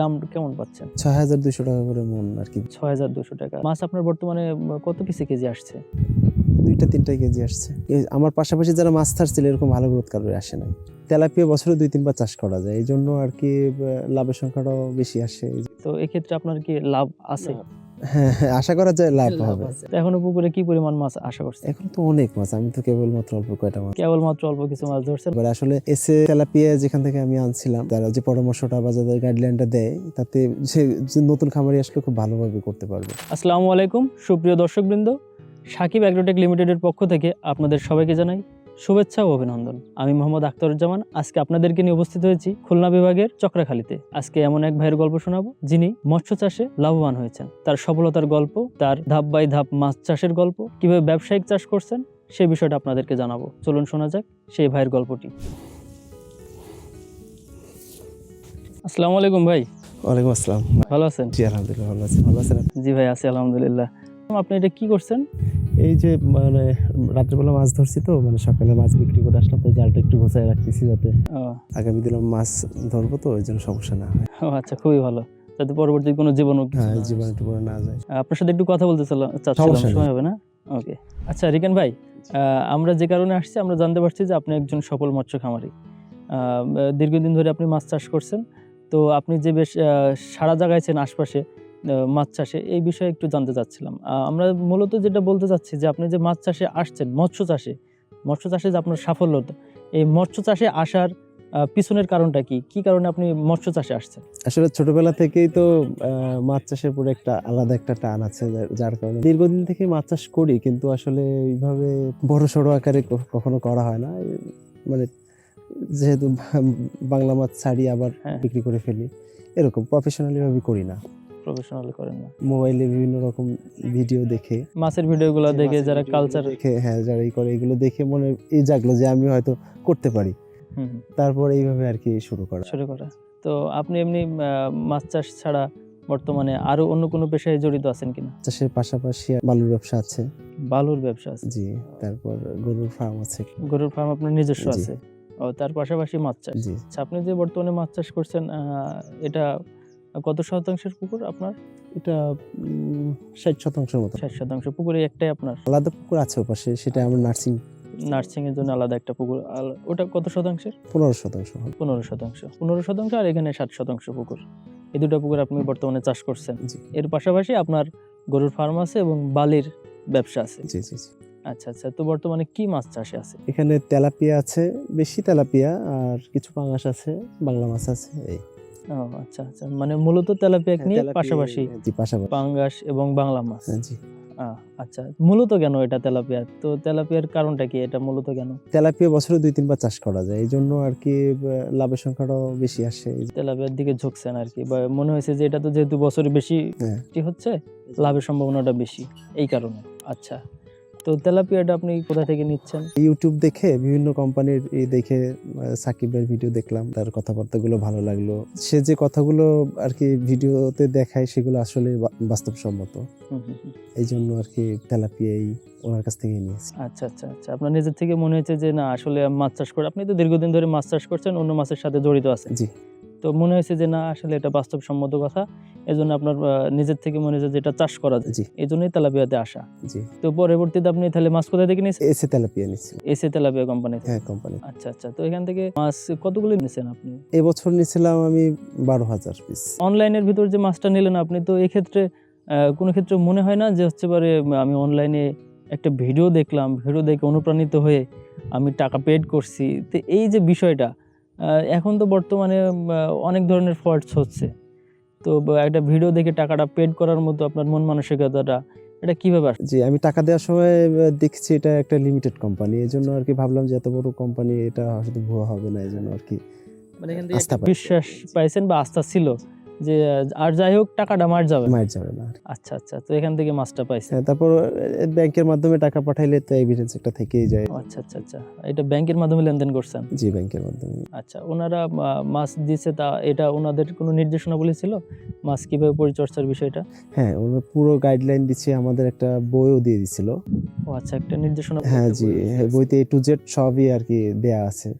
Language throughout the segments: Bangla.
দাম কেমন পাচ্ছেন? ছয় হাজার দুশো টাকা করে মন আর কি। ছয় হাজার দুশো টাকা। মাছ আপনার বর্তমানে কত পিসে কেজি আসছে? দুইটা তিনটা কেজি আসছে। আমার পাশাপাশি যারা মাছ ছাড়ছিল এরকম ভালো গ্রোথ কারোর আসে নাই। তেলাপিয়া বছরে দুই তিনবার চাষ করা যায়। এই জন্য আর কি লাভের সংখ্যাটাও বেশি আসে। তো এক্ষেত্রে আপনার কি লাভ আছে? আশা করা যায় লাভ হবে। এখনও পুকুরে কি পরিমাণ মাছ আশা করছেন? এখন তো অনেক মাছ আমি তো কেবলমাত্র অল্প কয়টা মাছ। কেবলমাত্র অল্প কিছু মাছ ধরছেন? এবার আসলে এসে তেলাপিয়া যেখান থেকে আমি আনছিলাম তারা যে পরামর্শটা বা যাদের গাইডলাইনটা দেয় তাতে সে যে নতুন খামারি আসলে খুব ভালোভাবে করতে পারবে। আসসালামু আলাইকুম সুপ্রিয় দর্শকবৃন্দ সাকিব অ্যাগ্রোটেক লিমিটেডের পক্ষ থেকে আপনাদের সবাইকে জানাই শুভেচ্ছা ও অভিনন্দন। আমি মোহাম্মদ আখতারুজ্জামান আজকে আপনাদেরকে নিয়ে উপস্থিত হয়েছি খুলনা বিভাগের চক্রাখালীতে। আজকে এমন এক ভাইয়ের গল্প শোনাবো যিনি মৎস্য চাষে লাভবান হয়েছেন। তার সফলতার গল্প তার ধাপ বাই ধাপ মাছ চাষের গল্প কীভাবে ব্যবসায়িক চাষ করছেন সেই বিষয়টা আপনাদেরকে জানাব। চলুন শোনা যাক সেই ভাইয়ের গল্পটি। আসসালামু আলাইকুম ভাই। ওয়ালাইকুম আসসালাম। ভালো আছেন? জি আলহামদুলিল্লাহ ভালো আছি। ভালো আছেন জি ভাই আছি আলহামদুলিল্লাহ। আপনি এটা কি করছেন? এই যে মানে রাত্রেবেলা মাছ ধরছি তো মানে সকালে মাছ বিক্রি করে আসলাম তাই জালটা একটু গোছায় রাখতেছি যাতে আগামী দিনে মাছ ধরবো তো ওই জন্য সমস্যা না হয়। ও আচ্ছা খুবই ভালো। যাতে পরবর্তী কোনো জীবন হ্যাঁ জীবন একটু করে না যায়। আপনার সাথে একটু কথা বলতে চাচ্ছিলাম। সময় হবে না? ওকে। আচ্ছা রিকেন ভাই আহ, আমরা যে কারণে আসছি আমরা জানতে পারছি যে আপনি একজন সফল মৎস্য খামারি। আহ, দীর্ঘদিন ধরে আপনি মাছ চাষ করছেন। তো আপনি যে বেশ সারা জায়গায়ছেন আশপাশে আহ, মাছ চাষে এই বিষয়ে একটু জানতে চাচ্ছিলাম। আমরা মূলত যেটা বলতে চাচ্ছি যে আপনি যে মাছ চাষে আসছেন মৎস্য চাষে মৎস্য চাষে যে আপনার সাফল্যতা এই মৎস্য চাষে আসার পিছনের কারণটা কি? কি কারণে আপনি মৎস্য চাষে আসছেন? আসলে ছোটবেলা থেকেই তো মাছ চাষের উপরে একটা আলাদা একটা টান আছে যার- যার কারণে দীর্ঘদিন থেকে মাছ চাষ করি কিন্তু আসলে এইভাবে বড় সড়ো আকারে কখনো করা হয় না। মানে যেহেতু বাংলা মাছ ছাড়ি আবার হ্যাঁ। বিক্রি করে ফেলি এরকম প্রফেশনালি ভাবে করি না। প্রফেশনাল করেন না। মোবাইলে বিভিন্ন রকম ভিডিও দেখে। মাছের ভিডিওগুলো দেখে যারা কালচার দেখে হ্যাঁ যারা এই করে এগুলো দেখে মনে এই জাগলো যে আমি হয়তো করতে পারি। তারপর এইভাবে আর কি শুরু করা। শুরু করা। তো আপনি এমনি মাছ চাষ ছাড়া বর্তমানে আরও অন্য কোনো পেশায় জড়িত আছেন কিনা? চাষের পাশাপাশি বালুর ব্যবসা আছে। বালুর ব্যবসা আছে? জি তারপর গরুর ফার্ম আছে। গরুর ফার্ম আপনার নিজস্ব আছে? ও তার পাশাপাশি মাছ চাষ। জি। আচ্ছা আপনি যে বর্তমানে মাছ চাষ করছেন এটা কত শতাংশের পুকুর আপনার? এটা ষাট শতাংশের মতো। ষাট শতাংশ পুকুরে একটাই আপনার? আলাদা পুকুর আছে ওপাশে সেটা আমার নার্সিং। নার্সিং এর জন্য আলাদা একটা পুকুর। ওটা কত শতাংশের? পনেরো শতাংশ পনেরো শতাংশ। পনেরো শতাংশ আর এখানে ষাট শতাংশ পুকুর। এই দুটো পুকুর আপনি বর্তমানে চাষ করছেন। এর পাশাপাশি আপনার গরুর ফার্ম আছে এবং বালির ব্যবসা আছে। জি জি জি। আচ্ছা আচ্ছা তো বর্তমানে কি মাছ চাষে আছে? এখানে তেলাপিয়া আছে বেশি তেলাপিয়া আর কিছু পাঙাশ আছে বাংলা মাছ আছে এই। ও আচ্ছা আচ্ছা। মানে মূলত তেলাপিয়া হ্যাঁ, নিয়ে পাশাপাশি পাঙ্গাস এবং বাংলা মাছ। হ্যাঁ, জি। আচ্ছা মূলত কেন এটা তেলাপিয়া? তো তেলাপিয়ার কারণটা কি? এটা মূলত কেন? তেলাপিয়া বছরে দুই তিনবার চাষ করা যায় এই জন্য আর কি লাভের সংখ্যাটাও বেশি আসে। তেলাপিয়ার দিকে ঝুঁকছেন আর কি মনে হয়েছে যে এটা তো যেহেতু বছরে বেশি হ্যাঁ। কি হচ্ছে লাভের সম্ভাবনাটা বেশি এই কারণে। আচ্ছা। তো তেলাপিয়াটা আপনি কোথা থেকে নিচ্ছেন? ইউটিউব দেখে বিভিন্ন কোম্পানির দেখে সাকিবের ভিডিও দেখলাম তার কথাবার্তাগুলো ভালো লাগল। সে যে কথাগুলো আর কি ভিডিওতে দেখায় সেগুলো আসলে বাস্তবসম্মত। এই জন্য আর কি তেলাপিয়াই ওনার কাছ থেকে নিয়েছি। আচ্ছা আচ্ছা আচ্ছা। আপনার নিজের থেকে মনে হয়েছে যে না আসলে মাছ চাষ করে আপনি তো দীর্ঘদিন ধরে মাছ চাষ করছেন অন্য মাছের সাথে জড়িত আছেন। জি। তো মনে হয়েছে যে না আসলে এটা বাস্তবসম্মত কথা। এই জন্য আপনার নিজের থেকে মনে হয়েছে যে এটা চাষ করা যায়। এই জন্যই তেলাপিয়াতে আসা। জি। তো পরবর্তীতে আপনি তাহলে মাছ কোথা থেকে নিয়েছেন? এসে তেলাপিয়া নিচ্ছি এসে তেলাপিয়া কোম্পানি হ্যাঁ কোম্পানি আচ্ছা আচ্ছা। তো এখান থেকে মাছ কতগুলো নিয়েছেন আপনি? এবছর নিয়েছিলাম আমি বারো হাজার পিস অনলাইনের ভিতর যে মাছটা নিলেন আপনি তো এক্ষেত্রে আহ, কোনো ক্ষেত্রে মনে হয় না যে হচ্ছে পারে আমি অনলাইনে একটা ভিডিও দেখলাম ভিডিও দেখে অনুপ্রাণিত হয়ে আমি টাকা পেড করছি? তো এই যে বিষয়টা এখন তো বর্তমানে অনেক ধরনের ফল্টস হচ্ছে। তো একটা ভিডিও দেখে টাকাটা পেড করার মতো আপনার মন মানসিকতাটা এটা কীভাবে আসছে? জি আমি টাকা দেওয়ার সময় দেখছি এটা একটা লিমিটেড কোম্পানি এই জন্য আর কি ভাবলাম যে এত বড় কোম্পানি এটা হয়তো ভুয়া হবে না এই জন্য আর কি মানে। বিশ্বাস পাইছেন বা আস্থা ছিল? যে আর যাই হোক টাকাটা মার যাবে। না। মায়ের যাবে না আচ্ছা আচ্ছা তো এখান থেকে মাছটা পাইছেন হ্যাঁ, তারপর ব্যাংকের মাধ্যমে টাকা পাঠাইলে তো এভিডেন্স একটা থেকেই যায়। আচ্ছা আচ্ছা আচ্ছা এটা ব্যাংকের মাধ্যমে লেনদেন করছেন? জি ব্যাংকের মাধ্যমে। আচ্ছা ওনারা মাছ দিছে তা এটা ওনাদের কোনো নির্দেশনাবলী ছিল মাছ কীভাবে পরিচর্যার বিষয়টা? হ্যাঁ ওরা পুরো গাইডলাইন দিচ্ছে আমাদের একটা বইও দিয়ে দিছিল। ও আচ্ছা একটা নির্দেশনা হ্যাঁ জি হ্যাঁ, বইতে টু জেড সবই আর কি দেয়া আছে।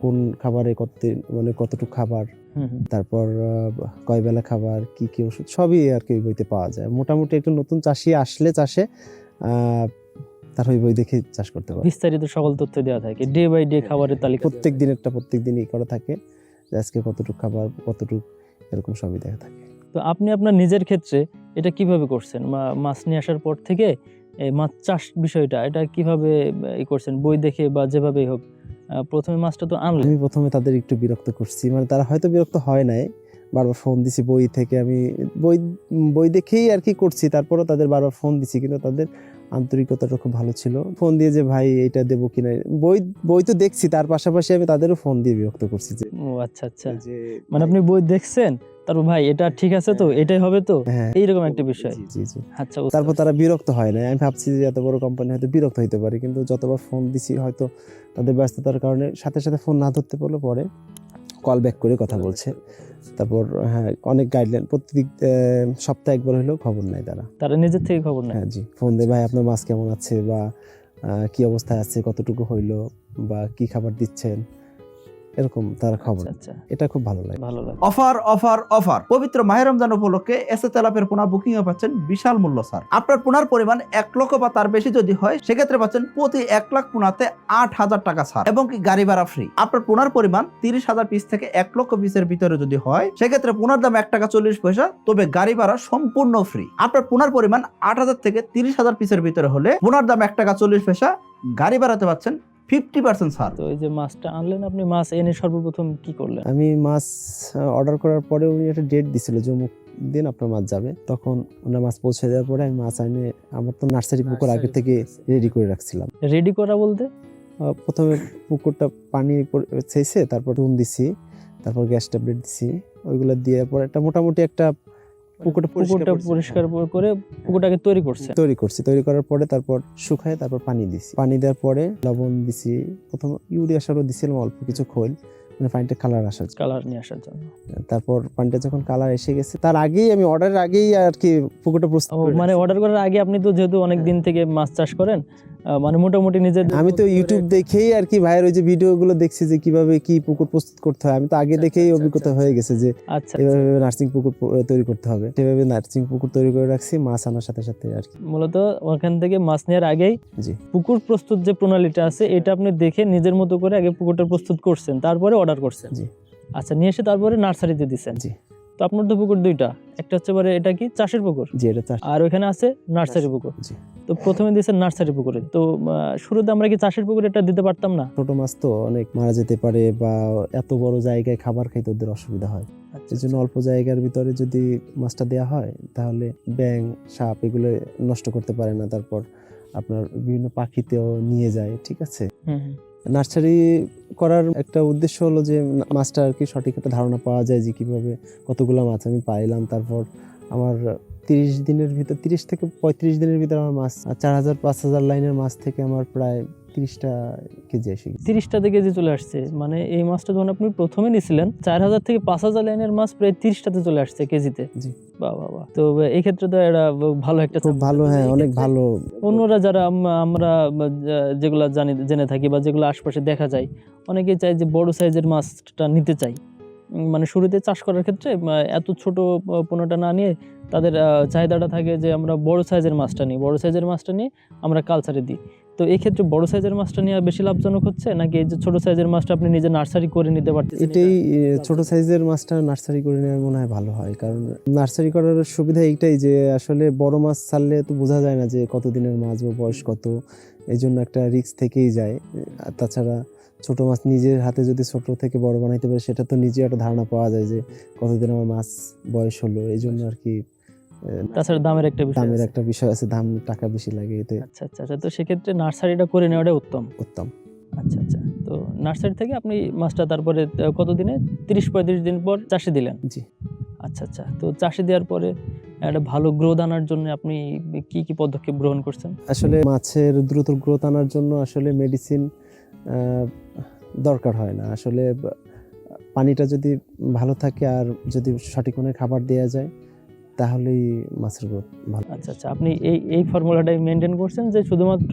কোন খাবারে কত মানে কতটুকু খাবার। তারপর কয় বেলা খাবার কি কি ওষুধ সবই আর কি ওই বইতে পাওয়া যায়। মোটামুটি একটু নতুন চাষি আসলে চাষে তার ওই বই দেখে চাষ করতে পারে। বিস্তারিত সকল তথ্য দেওয়া থাকে। ডে বাই ডে খাবারের তালিকা প্রত্যেক দিনেরটা প্রত্যেক দিন দিনই করা থাকে যে আজকে কতটুকু খাবার কতটুকু এরকম সবই দেখা থাকে। তো আপনি আপনার নিজের ক্ষেত্রে এটা কীভাবে করছেন? মাছ নিয়ে আসার পর থেকে এই মাছ চাষ বিষয়টা এটা কীভাবে ই করছেন? বই দেখে বা যেভাবেই হোক প্রথমে মাছটা তো আনলে। আমি প্রথমে তাদের একটু বিরক্ত করছি। মানে তারা হয়তো বিরক্ত হয় নাই। বারবার ফোন দিছি, বই থেকে আমি, বই বই দেখেই আর কি করছি। তারপরও তাদের বারবার ফোন দিছি, কিন্তু তাদের আন্তরিকতাটা খুব ভালো ছিল। ফোন দিয়ে যে ভাই এটা দেবো কিনা? বই বই তো দেখছি তার পাশাপাশি আমি তাদেরও ফোন দিয়ে বিরক্ত করছি যে ও আচ্ছা আচ্ছা। যে মানে আপনি বই দেখছেন? তারপর ভাই এটা ঠিক আছে তো এটাই হবে তো? হ্যাঁ। এইরকম একটা বিষয়। জি জি। আচ্ছা তারপর তারা বিরক্ত হয় না আমি ভাবছি যে এত বড় কোম্পানি হয়তো বিরক্ত হইতে পারে কিন্তু যতবার ফোন দিছি হয়তো তাদের ব্যস্ততার কারণে সাথে সাথে ফোন না ধরতে পারলে পরে কল ব্যাক করে কথা বলছে। তারপর হ্যাঁ অনেক গাইডলাইন প্রত্যেক সপ্তাহে একবার হলেও খবর নেয় তারা। তারা নিজের থেকে খবর নেয়? হ্যাঁ জি। ফোন দেয় ভাই আপনার মাছ কেমন আছে? বা কি অবস্থায় আছে? কতটুকু হইল? বা কি খাবার দিচ্ছেন? এরকম তারা খবর। আচ্ছা। আচ্ছা এটা খুব ভালো লাগে। ভালো লাগে। Offer offer offer. পবিত্র মাহের রমজান উপলক্ষে এসে তেলাপের পোনা বুকিং এ পাচ্ছেন বিশাল মূল্য স্যার। আপনার পোনার পরিমাণ এক লক্ষ বা তার বেশি যদি হয় সেক্ষেত্রে পাচ্ছেন প্রতি এক লাখ পোনাতে আট হাজার টাকা ছাড় এবং কি গাড়ি ভাড়া ফ্রি আপনার পোনার পরিমাণ তিরিশ হাজার পিস থেকে এক লক্ষ পিসের ভিতরে যদি হয় সেক্ষেত্রে পোনার দাম এক টাকা চল্লিশ পয়সা তবে গাড়ি ভাড়া সম্পূর্ণ ফ্রি আপনার পোনার পরিমাণ আট হাজার থেকে তিরিশ হাজার পিসের ভিতরে হলে পোনার দাম এক টাকা চল্লিশ পয়সা গাড়ি ভাড়াতে পাচ্ছেন ফিফটি পার্সেন্ট ছাড়। তো এই যে মাছটা আনলেন আপনি মাছ এনে সর্বপ্রথম কি করলেন? আমি মাছ অর্ডার করার পরে উনি একটা ডেট দিছিল যে অমুক দিন আপনার মাছ যাবে। তখন ওনার মাছ পৌঁছে দেওয়ার পরে আমি মাছ আনে আমার তো নার্সারি পুকুর আগে থেকে রেডি করে রাখছিলাম। রেডি করা বলতে? প্রথমে পুকুরটা পানি ছেঁচে তারপর নুন দিছি তারপর গ্যাস ট্যাবলেট দিছি। ওইগুলো দিয়ে পরে একটা মোটামুটি একটা পুকুরটা পুকুরটা পরিষ্কার করে পুকুরটাকে তৈরি করছে। তৈরি করছি তৈরি করার পরে তারপর শুকায় তারপর পানি দিছি। পানি দেওয়ার পরে লবণ দিছি প্রথম ইউরিয়া সারও দিছিলাম অল্প কিছু খোল। মানে পানিটা কালার আসার কালার নিয়ে আসার জন্য। তারপর পানিটা যখন কালার এসে গেছে তার আগেই আমি অর্ডারের আগেই আর কি পুকুরটা প্রস্তুত মানে অর্ডার করার আগে আপনি তো যেহেতু অনেক দিন থেকে মাছ চাষ করেন মানে মোটামুটি আমি তো ইউটিউব দেখেই আর কি ভাইয়ের ওই যে ভিডিওগুলো দেখছি যে কীভাবে কি পুকুর প্রস্তুত করতে হয়। আমি তো আগে আচ্ছা, দেখেই আচ্ছা, অভিজ্ঞতা আচ্ছা। হয়ে গেছে যে এভাবে নার্সিং পুকুর তৈরি করতে হবে। সেভাবে নার্সিং পুকুর তৈরি করে রাখছি মাছ আনার সাথে সাথে আর কি মূলত ওখান থেকে মাছ নেওয়ার আগেই জি। পুকুর প্রস্তুত যে প্রণালীটা আছে এটা আপনি দেখে নিজের মতো করে আগে পুকুরটা প্রস্তুত করছেন। তারপরে অর্ডার করছেন। জি। আচ্ছা নিয়ে এসে তারপরে নার্সারিতে দিচ্ছেন। জি। তো আপনার তো পুকুর দুইটা একটা হচ্ছে বারে এটা কি চাষের পুকুর? জি এটা চাষ। আর ওখানে আছে নার্সারি পুকুর। জি। তো প্রথমে দিয়েছেন নার্সারি পুকুরে। তো শুরুতে আমরা কি চাষের পুকুরে এটা দিতে পারতাম না? ছোট মাছ তো অনেক মারা যেতে পারে বা এত বড় জায়গায় খাবার খাইতে ওদের অসুবিধা হয়। আচ্ছা, এই জন্য অল্প জায়গার ভিতরে যদি মাছটা দেওয়া হয় তাহলে ব্যাং সাপ এগুলো নষ্ট করতে পারে না। তারপর আপনার বিভিন্ন পাখিতেও নিয়ে যায় ঠিক আছে। নার্সারি করার একটা উদ্দেশ্য হলো যে মাছটা আর কি সঠিক একটা ধারণা পাওয়া যায় যে কীভাবে কতগুলো মাছ আমি পাইলাম। তারপর আমার তিরিশ দিনের ভিতর, তিরিশ থেকে পঁয়ত্রিশ দিনের ভিতর আমার মাছ, চার হাজার, পাঁচ হাজার লাইনের মাছ থেকে আমার প্রায় তিরিশটা কেজি এসে গেছে তিরিশটাতে কেজি চলে আসছে। মানে এই মাছটা যখন আপনি প্রথমে নিছিলেন চার হাজার থেকে পাঁচ হাজার লাইনের মাছ প্রায় তিরিশটাতে চলে আসছে কেজিতে। জি। তো এই ক্ষেত্রে তো এটা ভালো একটা খুব ভালো হ্যাঁ অনেক ভালো। অন্যরা যারা আমরা যেগুলা জানি জেনে থাকি বা যেগুলো আশপাশে দেখা যায় অনেকেই চায় যে বড় সাইজের মাছটা নিতে চাই। মানে শুরুতে চাষ করার ক্ষেত্রে এত ছোট পোনাটা না নিয়ে তাদের চাহিদাটা থাকে যে আমরা বড় সাইজের মাছটা নিই। বড় সাইজের মাছটা নিয়ে আমরা কালচারে দিই। তো এই ক্ষেত্রে বড় সাইজের মাছটা নিয়ে বেশি লাভজনক হচ্ছে? নাকি এই যে ছোট সাইজের মাছটা আপনি নিজে নার্সারি করে নিতে পারতেছেন? এটাই ছোট সাইজের মাছটা নার্সারি করে নেওয়া মনে হয় ভালো হয়। কারণ নার্সারি করার সুবিধা এইটাই যে আসলে বড় মাছ ছাড়লে তো বোঝা যায় না যে কতদিনের মাছ বা বয়স কত। এই জন্য একটা রিক্স থেকেই যায়। আর তাছাড়া ছোট মাছ নিজের হাতে যদি ছোট থেকে বড় বানাইতে পারে সেটা তো নিজে একটা ধারণা পাওয়া যায় যে কতদিন আমার মাছ বয়স হলো? এই জন্য আর কি তাছাড়া দামের একটা বিষয় দামের একটা বিষয় আছে দাম টাকা বেশি লাগে এতে। আচ্ছা আচ্ছা আচ্ছা তো সেক্ষেত্রে নার্সারিটা করে নেওয়াটাই উত্তম? উত্তম। আচ্ছা আচ্ছা তো নার্সারি থেকে আপনি মাছটা তারপরে আহ, কতদিনে? তিরিশ পঁয়ত্রিশ দিন পর চাষে দিলেন? জি। আচ্ছা আচ্ছা তো চাষে দেওয়ার পরে একটা ভালো গ্রোথ আনার জন্য আপনি কি কি পদক্ষেপ গ্রহণ করছেন? আসলে মাছের দ্রুত গ্রোথ আনার জন্য আসলে মেডিসিন দরকার হয় না। আসলে পানিটা যদি ভালো থাকে আর যদি সঠিক মানের খাবার দেওয়া যায় তাহলেই মাছের গ্রোথ ভালো। আচ্ছা আচ্ছা আপনি এই এই ফর্মুলাটাই মেনটেন করছেন যে শুধুমাত্র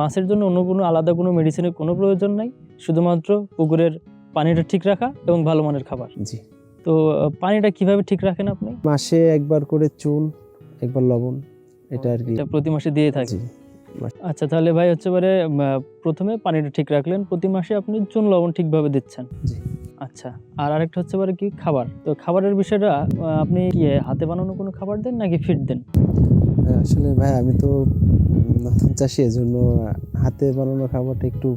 মাছের জন্য অন্য কোনো আলাদা কোনো মেডিসিনের কোনো প্রয়োজন নাই শুধুমাত্র পুকুরের পানিটা ঠিক রাখা এবং ভালো মানের খাবার। জি। তো পানিটা কীভাবে ঠিক রাখেন আপনি? মাসে একবার করে চুন একবার লবণ এটা আর কি। প্রতি মাসে দিয়ে থাকি আচ্ছা তাহলে ভাই হচ্ছে পারে প্রথমে পানিটা ঠিক রাখলেন প্রতি মাসে আপনি চুন লবণ ঠিকভাবে দিচ্ছেন। জি। আচ্ছা আর আরেকটা হচ্ছে পারে কি? খাবার। তো খাবারের বিষয়টা আপনি কি হাতে বানানো কোনো খাবার দেন নাকি ফিট দেন? আসলে ভাই আমি তো নতুন চাষি জন্য হাতে বানানো খাবারটা একটু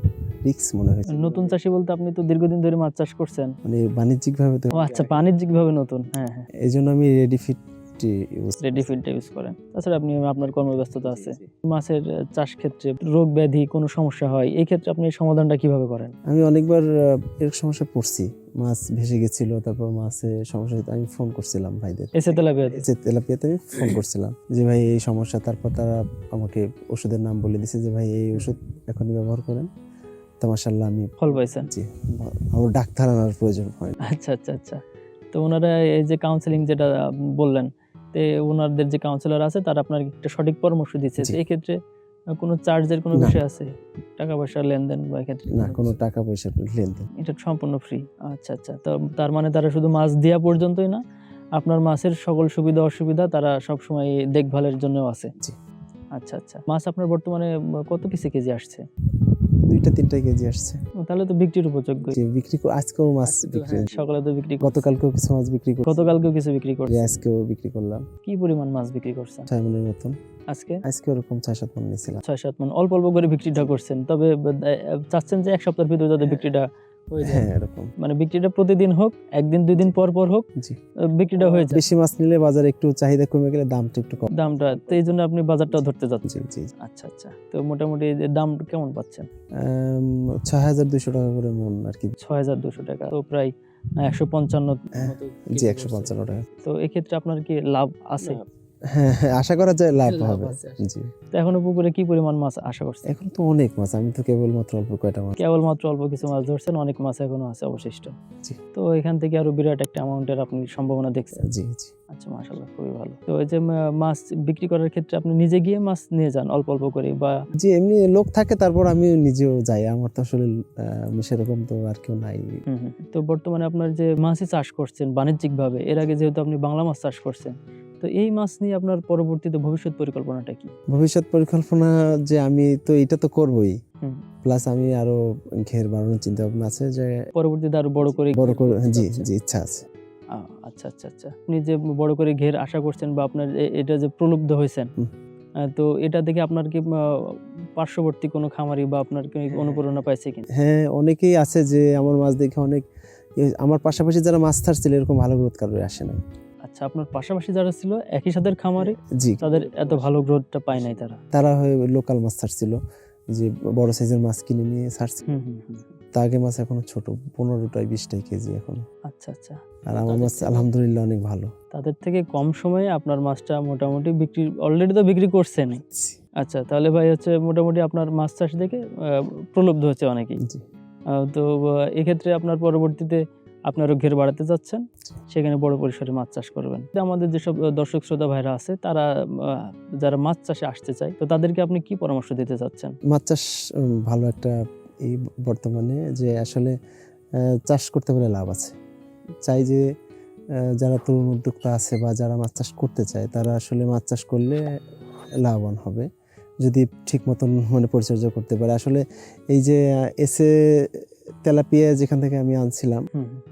রিক্স মনে হয় নতুন চাষি বলতে আপনি তো দীর্ঘদিন ধরে মাছ চাষ করছেন। মানে বাণিজ্যিক ভাবে তো আচ্ছা বাণিজ্যিক ভাবে নতুন হ্যাঁ হ্যাঁ। এই জন্য আমি রেডি ফিট ইউজ রেডি ফিডটা ইউজ করেন। তাছাড়া আপনি আপনার কর্মব্যস্ততা আছে। মাছের চাষ ক্ষেত্রে রোগ ব্যাধি কোনো সমস্যা হয় এই ক্ষেত্রে আপনি সমাধানটা কীভাবে করেন? আমি অনেকবার এর সমস্যা পড়ছি। মাছ ভেসে গেছিল তারপর মাছে সমস্যা আমি ফোন করছিলাম ভাইদের। এসে তেলাপিয়া যে তেলাপিয়াতে আমি ফোন করছিলাম। যে ভাই এই সমস্যা তারপর তারা আমাকে ওষুধের নাম বলে দিছে যে ভাই এই ওষুধ এখনই ব্যবহার করেন। তো মাসাল্লাহ আমি ফল পাইছেন? জি আমার ডাক্তার আনার প্রয়োজন হয়। আচ্ছা আচ্ছা আচ্ছা। তো ওনারা এই যে কাউন্সিলিং যেটা বললেন তো ওনাদের যে কাউন্সিলর আছে তারা আপনার একটা সঠিক পরামর্শ দিচ্ছে। এই ক্ষেত্রে কোনো চার্জের কোনো বিষয় আছে? টাকা পয়সা লেনদেন বা এক্ষেত্রে না কোনো টাকা পয়সা লেনদেন। এটা সম্পূর্ণ ফ্রি আচ্ছা আচ্ছা। তো তার মানে তারা শুধু মাছ দেওয়া পর্যন্তই না আপনার মাছের সকল সুবিধা অসুবিধা তারা সবসময় দেখভালের জন্য আছে। আচ্ছা আচ্ছা। মাছ আপনার বর্তমানে কত পিসে কেজি আসছে? দুইটা তিনটা কেজি আসছে। তাহলে তো বিক্রির উপযোগ্য। যে বিক্রি কর- আজকেও মাছ বিক্রি হ্যাঁ, সকালে তো বিক্রি। গতকালকেও কিছু মাছ বিক্রি করছি। গতকালকেও কিছু বিক্রি করছে। আজকেও বিক্রি করলাম। কি পরিমাণ মাছ বিক্রি করছেন? ছয় মনের মতন। আজকে? আজকে ওরকম ছয় সাত মন নিয়েছিলাম। ছয় সাত মন। অল্প অল্প করে বিক্রিটা করছেন। তবে চাচ্ছেন যে এক সপ্তাহের ভিতরে যাতে বিক্রিটা হয়ে এরকম। মানে বিক্রিটা প্রতিদিন হোক একদিন দুই দিন পর পর হোক জি। বিক্রিটা হয়ে যায়। বেশি মাছ নিলে বাজারে একটু চাহিদা কমে গেলে দামটা একটু কম। দামটা তো এই জন্য আপনি বাজারটাও ধরতে যাচ্ছেন। জি আচ্ছা আচ্ছা। তো মোটামুটি যে দাম কেমন পাচ্ছেন? ছয় হাজার দুশো টাকা করে মন আর কি। ছয় হাজার দুশো টাকা তো প্রায় একশো পঞ্চান্ন হ্যাঁ, জি একশো পঞ্চান্ন টাকা। তো এক্ষেত্রে আপনার কি লাভ আছে? হ্যাঁ হ্যাঁ, আশা করা যায় লাভ হবে। জি। তো এখনও পুকুরে কি পরিমাণ মাছ আশা করছেন? এখন তো অনেক মাছ আমি তো কেবলমাত্র অল্প কয়টা মাছ। কেবলমাত্র অল্প কিছু মাছ ধরছেন অনেক মাছ এখনও আছে অবশিষ্ট। জি। তো এখান থেকে আরও বিরাট একটা অ্যামাউন্টের আপনি সম্ভাবনা দেখছেন? জি জি। আচ্ছা মাশাল্লাহ খুবই ভালো। তো এই যে মাছ বিক্রি করার ক্ষেত্রে আপনি নিজে গিয়ে মাছ নিয়ে যান অল্প অল্প করে বা জি এমনি লোক থাকে তারপর আমি নিজেও যাই। আমার তো আসলে আমি সেরকম তো আর কেউ নাই। তো বর্তমানে আপনার যে মাছই চাষ করছেন বাণিজ্যিক ভাবে এর আগে যেহেতু আপনি বাংলা মাছ চাষ করছেন তো এই মাছ নিয়ে আপনার পরবর্তীতে ভবিষ্যৎ পরিকল্পনাটা কি? ভবিষ্যৎ পরিকল্পনা যে আমি তো এটা তো করবই। প্লাস আমি আরও ঘের বাড়ানোর চিন্তা ভাবনা আছে যে পরবর্তীতে আরও বড় করে বড় করে জি জি ইচ্ছা আছে। আচ্ছা আচ্ছা আচ্ছা। আপনি যে বড় করে ঘের আশা করছেন বা আপনার এটা যে প্রলুব্ধ হয়েছেন তো এটা দেখে আপনার কি পার্শ্ববর্তী কোনো খামারি বা আপনার কি অনুপ্রেরণা পাইছে কিনা? হ্যাঁ অনেকেই আছে যে আমার মাছ দেখে অনেক আমার পাশাপাশি যারা মাছ ছাড়ছিল এরকম ভালো গ্রোথ কারোর আসে না আচ্ছা আপনার পাশাপাশি যারা ছিল একই সাথে খামারে? জি। তাদের এত ভালো গ্রোথটা পায় নাই তারা? তারা হয়ে লোকাল মাছ ছাড়ছিল যে বড় সাইজের মাছ কিনে নিয়ে ছাড়ছে হুম হুম হুম। তা আগে মাছ এখনও ছোট পনেরোটাই বিশটাই কেজি এখন। আচ্ছা আচ্ছা। আর আমার মাছ আলহামদুলিল্লাহ অনেক ভালো। তাদের থেকে কম সময়ে আপনার মাছটা মোটামুটি বিক্রি অলরেডি তো বিক্রি করছেন আচ্ছা তাহলে ভাই হচ্ছে মোটামুটি আপনার মাছ চাষ দেখে প্রলুব্ধ হচ্ছে অনেকেই। তো এক্ষেত্রে আপনার পরবর্তীতে আপনারও ঘের বাড়াতে যাচ্ছেন, সেখানে বড় পরিসরে মাছ চাষ করবেন। আমাদের যেসব দর্শক শ্রোতা ভাইরা আছে, তারা যারা মাছ চাষে আসতে চায়, তো তাদেরকে আপনি কি পরামর্শ দিতে চাচ্ছেন? মাছ চাষ ভালো একটা এই বর্তমানে যে আসলে চাষ করতে পারলে লাভ আছে। চাই যে যারা তরুণ উদ্যোক্তা আছে বা যারা মাছ চাষ করতে চায়, তারা আসলে মাছ চাষ করলে লাভবান হবে। যদি ঠিক মতন মানে পরিচর্যা করতে পারে। আসলে এই যে এসে তেলাপিয়া যেখান থেকে আমি আনছিলাম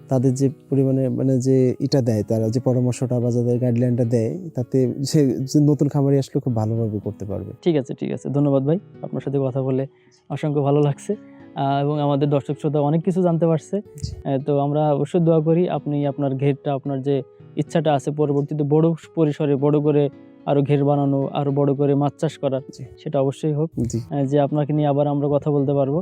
তাদের যে পরিমাণে মানে যে এটা দেয় তারা যে পরামর্শটা বা যাদের গাইডলাইনটা দেয় তাতে সে নতুন খামারি আসলে খুব ভালোভাবে করতে পারবে। ঠিক আছে ঠিক আছে। ধন্যবাদ ভাই আপনার সাথে কথা বলে অসংখ্য ভালো লাগছে। আহ, এবং আমাদের দর্শক শ্রোতা অনেক কিছু জানতে পারছে। তো আমরা অবশ্যই দোয়া করি আপনি আপনার ঘেরটা আপনার যে ইচ্ছাটা আছে পরবর্তীতে বড় পরিসরে বড় করে আরও ঘের বানানো আরও বড় করে মাছ চাষ করার সেটা অবশ্যই হোক। যে আপনাকে নিয়ে আবার আমরা কথা বলতে পারব।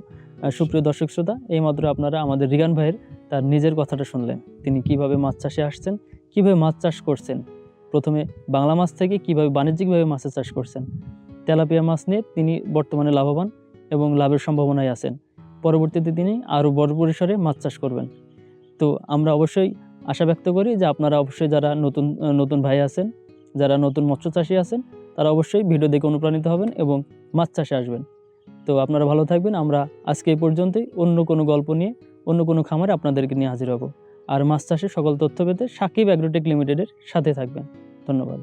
সুপ্রিয় দর্শক শ্রোতা এইমাত্র আপনারা আমাদের রিগান ভাইয়ের তার নিজের কথাটা শুনলেন। তিনি কীভাবে মাছ চাষে আসছেন কীভাবে মাছ চাষ করছেন প্রথমে বাংলা মাছ থেকে কীভাবে বাণিজ্যিকভাবে মাছের চাষ করছেন তেলাপিয়া মাছ নিয়ে তিনি বর্তমানে লাভবান এবং লাভের সম্ভাবনায় আছেন। পরবর্তীতে তিনি আরও বড় পরিসরে মাছ চাষ করবেন। তো আমরা অবশ্যই আশা ব্যক্ত করি যে আপনারা অবশ্যই যারা নতুন নতুন ভাই আছেন যারা নতুন মৎস্য চাষি আছেন, তারা অবশ্যই ভিডিও দেখে অনুপ্রাণিত হবেন এবং মাছ চাষে আসবেন। তো আপনারা ভালো থাকবেন, আমরা আজকে এই পর্যন্তই। অন্য কোনো গল্প নিয়ে, অন্য কোনো খামারে আপনাদেরকে নিয়ে হাজির হব। আর মাছ চাষের সকল তথ্য পেতে সাকিব অ্যাগ্রোটেক লিমিটেডের সাথে থাকবেন। ধন্যবাদ।